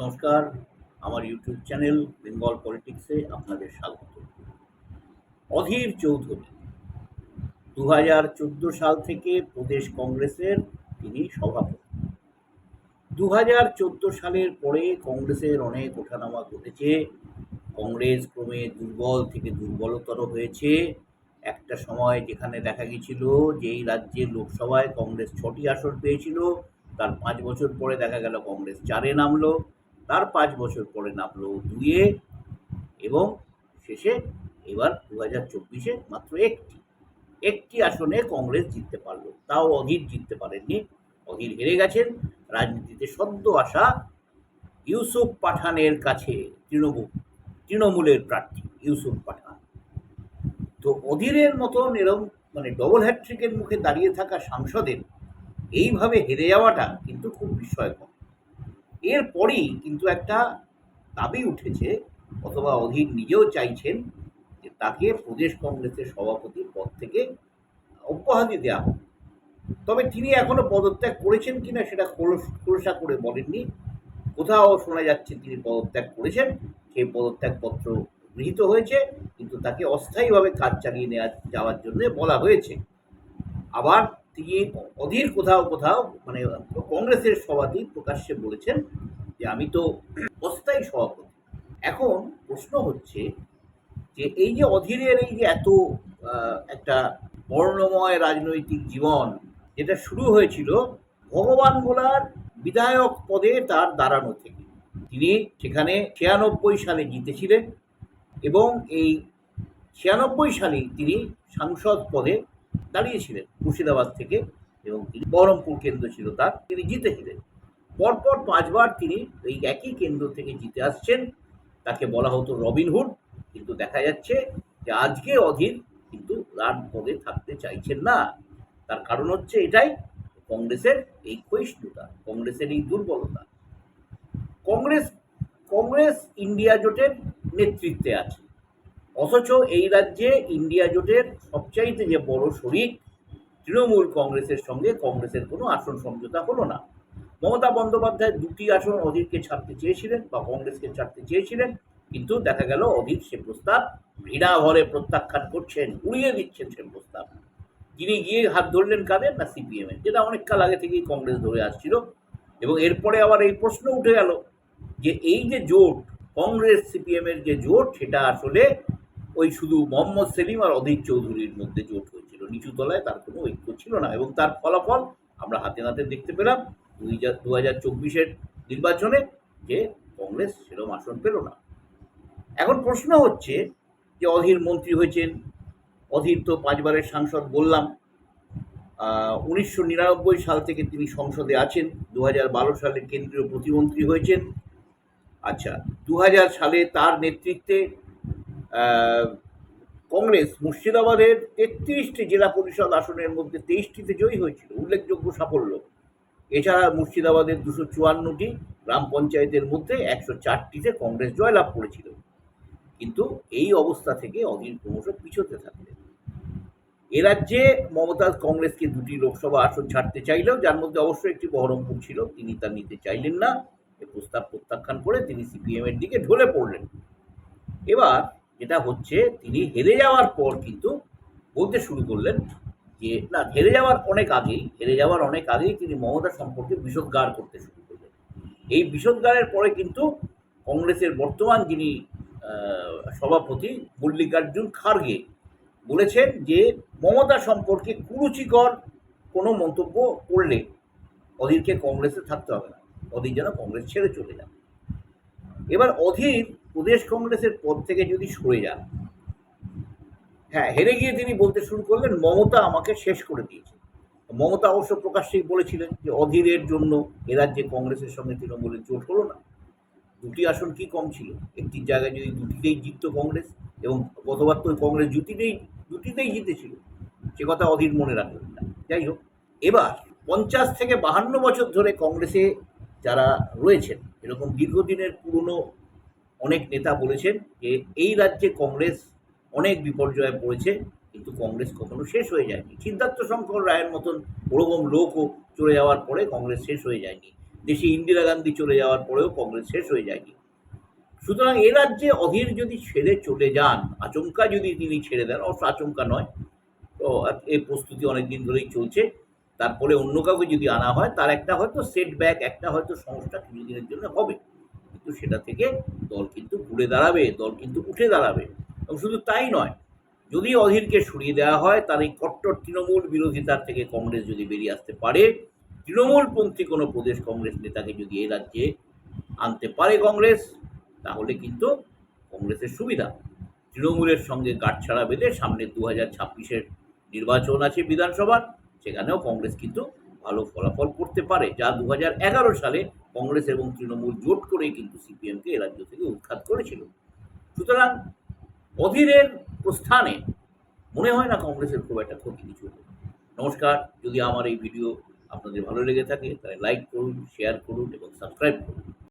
নমস্কার। আমার YouTube channel Bengal পলিটিক্সে আপনাদের স্বাগত। অধীর চৌধুরী দু হাজার চোদ্দ সাল থেকে প্রদেশ কংগ্রেসের তিনি সভাপতি। দু হাজার চোদ্দ সালের পরে কংগ্রেসের অনেক ওঠানামা ঘটেছে। কংগ্রেস ক্রমে দুর্বল থেকে দুর্বলতর হয়েছে। একটা সময় যেখানে দেখা গেছিল যে এই রাজ্যে লোকসভায় কংগ্রেস ছটি আসন পেয়েছিল, তার পাঁচ বছর পরে দেখা গেল কংগ্রেস চারে নামলো। তার পাঁচ বছর পরে নামলো দুইয়ে এবং শেষে এবার দু হাজার চব্বিশে মাত্র একটি। একটি আসনে কংগ্রেস জিততে পারল। তাও অধীর জিততে পারেননি। অধীর হেরে গেছেন রাজনীতিতে সদ্য আসা ইউসুফ পাঠানের কাছে তৃণমূল, তৃণমূলের প্রার্থী ইউসুফ পাঠান। তো অধীরের মতন এরকম মানে ডবল হ্যাট্রিকের মুখে দাঁড়িয়ে থাকা সাংসদের এইভাবে হেরে যাওয়াটা কিন্তু খুব বিস্ময়কর। এরপরই কিন্তু একটা দাবি উঠেছে, অথবা অধীর নিজেও চাইছেন যে তাকে প্রদেশ কংগ্রেসের সভাপতির পদ থেকে অব্যাহতি দেওয়া হোক। তবে তিনি এখনও পদত্যাগ করেছেন কিনা সেটা খোলসা করে বলেননি। কোথাও শোনা যাচ্ছে তিনি পদত্যাগ করেছেন, সেই পদত্যাগপত্র গৃহীত হয়েছে, কিন্তু তাকে অস্থায়ীভাবে কাজ চালিয়ে নেওয়া যাওয়ার জন্য বলা হয়েছে। আবার তিনি অধীর কোথাও কোথাও মানে কংগ্রেসের সভাতেই প্রকাশ্যে বলেছেন যে আমি তো অস্থায়ী সভাপতি। এখন প্রশ্ন হচ্ছে যে এই যে অধীরের এই যে এত একটা বর্ণময় রাজনৈতিক জীবন যেটা শুরু হয়েছিল, ভগবান গোলার বিধায়ক পদে তার দাঁড়ানো থেকে। তিনি সেখানে ছিয়ানব্বই সালে জিতেছিলেন এবং এই ছিয়ানব্বই সালেই তিনি সাংসদ পদে দাঁড়িয়েছিলেন মুর্শিদাবাদ থেকে এবং তিনি বহরমপুর কেন্দ্র ছিল তার, তিনি জিতেছিলেন পরপর পাঁচবার তিনি এই একই কেন্দ্র থেকে জিতে আসছেন। তাকে বলা হতো রবিনহুড কিন্তু দেখা যাচ্ছে যে আজকে অধীর কিন্তু তার পদে থাকতে চাইছেন না। তার কারণ হচ্ছে এটাই, কংগ্রেসের এই ক্ষয়িষ্ণুতা কংগ্রেসের এই দুর্বলতা। কংগ্রেস কংগ্রেস ইন্ডিয়া জোটের নেতৃত্বে আছে। অথচ এই রাজ্যে ইন্ডিয়া জোটের সবচাইতে যে বড় শরিক তৃণমূল কংগ্রেসের সঙ্গে কংগ্রেসের কোনো আসন সমঝোতা হলো না। মমতা বন্দ্যোপাধ্যায় দুটি আসন অধীরকে ছাড়তে চেয়েছিলেন বা কংগ্রেসকে ছাড়তে চেয়েছিলেন, কিন্তু দেখা গেল অধীর সে প্রস্তাব ঘৃণা ভরে প্রত্যাখ্যান করছেন, উড়িয়ে দিচ্ছেন সে প্রস্তাব। যিনি গিয়ে হাত ধরলেন কাদের? না সিপিএম এর যেটা অনেক কাল আগে থেকেই কংগ্রেস ধরে আসছিল। এবং এরপরে আবার এই প্রশ্ন উঠে গেল যে এই যে জোট, কংগ্রেস সিপিএম এর যে জোট, সেটা আসলে ওই শুধু মোহাম্মদ সেলিম আর অধীর চৌধুরীর মধ্যে জোট হয়েছিল। নিচু তলায় তার কোনো ঐক্য ছিল না এবং তার ফলাফল আমরা হাতে নাতে দেখতে পেলাম দুই দু হাজার চব্বিশের নির্বাচনে যে কংগ্রেস সেরকম আসন পেল না। এখন প্রশ্ন হচ্ছে যে অধীর মন্ত্রী হয়েছেন, অধীর তো পাঁচবারের সাংসদ বললাম উনিশশো নিরানব্বই সাল থেকে তিনি সংসদে আছেন, দু বারো সালে কেন্দ্রীয় প্রতিমন্ত্রী হয়েছেন। আচ্ছা দু হাজার সালে তার নেতৃত্বে কংগ্রেস মুর্শিদাবাদের তেত্রিশটি জেলা পরিষদ আসনের মধ্যে তেইশটিতে জয়ী হয়েছিল, উল্লেখযোগ্য সাফল্য। এছাড়া মুর্শিদাবাদের দুশো চুয়ান্নটি, গ্রাম পঞ্চায়েতের মধ্যে একশো চারটিতে কংগ্রেস জয়লাভ করেছিল। কিন্তু এই অবস্থা থেকে অধীর ক্রমশ পিছোতে থাকলেন। এ রাজ্যে মমতা কংগ্রেসকে দুটি লোকসভা আসন ছাড়তে চাইলেও, যার মধ্যে অবশ্যই একটি বহরমপুর ছিল, তিনি তা নিতে চাইলেন না। এ প্রস্তাব প্রত্যাখ্যান করে তিনি সিপিএমের দিকে ঢলে পড়লেন। এবার যেটা হচ্ছে তিনি হেরে যাওয়ার পর কিন্তু বলতে শুরু করলেন যে, না, হেরে যাওয়ার অনেক আগেই, হেরে যাওয়ার অনেক আগেই তিনি মমতা সম্পর্কে বিষোদ্গার করতে শুরু করলেন। এই বিষোদ্গারের পরে কিন্তু কংগ্রেসের বর্তমান যিনি সভাপতি মল্লিকার্জুন খার্গে বলেছেন যে, মমতা সম্পর্কে কুরুচিকর কোনো মন্তব্য করলে অধীরকে কংগ্রেসে থাকতে হবে না। অধীর যেন কংগ্রেস ছেড়ে চলে যান এবার অধীর প্রদেশ কংগ্রেসের পদ থেকে যদি সরে যান হ্যাঁ হেরে গিয়ে তিনি বলতে শুরু করলেন, মমতা আমাকে শেষ করে দিয়েছে। মমতা অবশ্য প্রকাশ্যেই বলেছিলেন যে অধীরের জন্য এ রাজ্যে কংগ্রেসের সঙ্গে তৃণমূলের জোট হলো না। দুটি আসন কি কম ছিল? একটি জায়গায় যদি দুটিতেই জিতত কংগ্রেস এবং গতবার তো কংগ্রেস দুটিতেই দুটিতেই জিতেছিল, সে কথা অধীর মনে রাখবেন না। যাই হোক, এবার পঞ্চাশ থেকে বাহান্ন বছর ধরে কংগ্রেসে যারা রয়েছেন, এরকম দীর্ঘদিনের পুরনো অনেক নেতা বলেছেন যে, এই রাজ্যে কংগ্রেস অনেক বিপর্যয়ে পড়েছে, কিন্তু কংগ্রেস কখনো শেষ হয়ে যায়নি। সিদ্ধার্থ শঙ্কর রায়ের মতন ওরকম লোকও চলে যাওয়ার পরে কংগ্রেস শেষ হয়ে যায়নি। দেশে ইন্দিরা গান্ধী চলে যাওয়ার পরেও কংগ্রেস শেষ হয়ে যায়নি। সুতরাং এ রাজ্যে অধীর যদি ছেড়ে চলে যান, আচমকা যদি তিনি ছেড়ে দেন, অবশ্য আচমকা নয়, তো এই প্রস্তুতি অনেক দিন ধরেই চলছে। তারপরে অন্য কাউকে যদি আনা হয়, তার একটা হয়তো সেটব্যাক একটা হয়তো সমস্যা কিছুদিনের জন্য হবে। কিন্তু সেটা থেকে দল কিন্তু ঘুরে দাঁড়াবে, দল কিন্তু উঠে দাঁড়াবে। এবং শুধু তাই নয়, যদি অধীরকে সরিয়ে দেওয়া হয়, তার এই কট্টর তৃণমূল বিরোধিতার থেকে কংগ্রেস যদি বেরিয়ে আসতে পারে, তৃণমূলপন্থী কোনো প্রদেশ কংগ্রেস নেতাকে যদি এ রাজ্যে আনতে পারে কংগ্রেস, তাহলে কিন্তু কংগ্রেসের সুবিধা। তৃণমূলের সঙ্গে গাঁটছাড়া বেঁধে সামনে দু হাজার ছাব্বিশের নির্বাচন আছে বিধানসভার। সেখানেও কংগ্রেস কিন্তু ভালো ফলাফল করতে পারে, যা দু হাজার এগারো সালে কংগ্রেস এবং তৃণমূল জোট করেই কিন্তু সিপিএমকে এ রাজ্য থেকে উৎখাত করেছিল সুতরাং অধীরের প্রস্থানে মনে হয় না কংগ্রেসের খুব একটা ক্ষতি কিছু। নমস্কার, যদি আমার এই ভিডিও আপনাদের ভালো লেগে থাকে তাহলে লাইক করুন শেয়ার করুন এবং সাবস্ক্রাইব করুন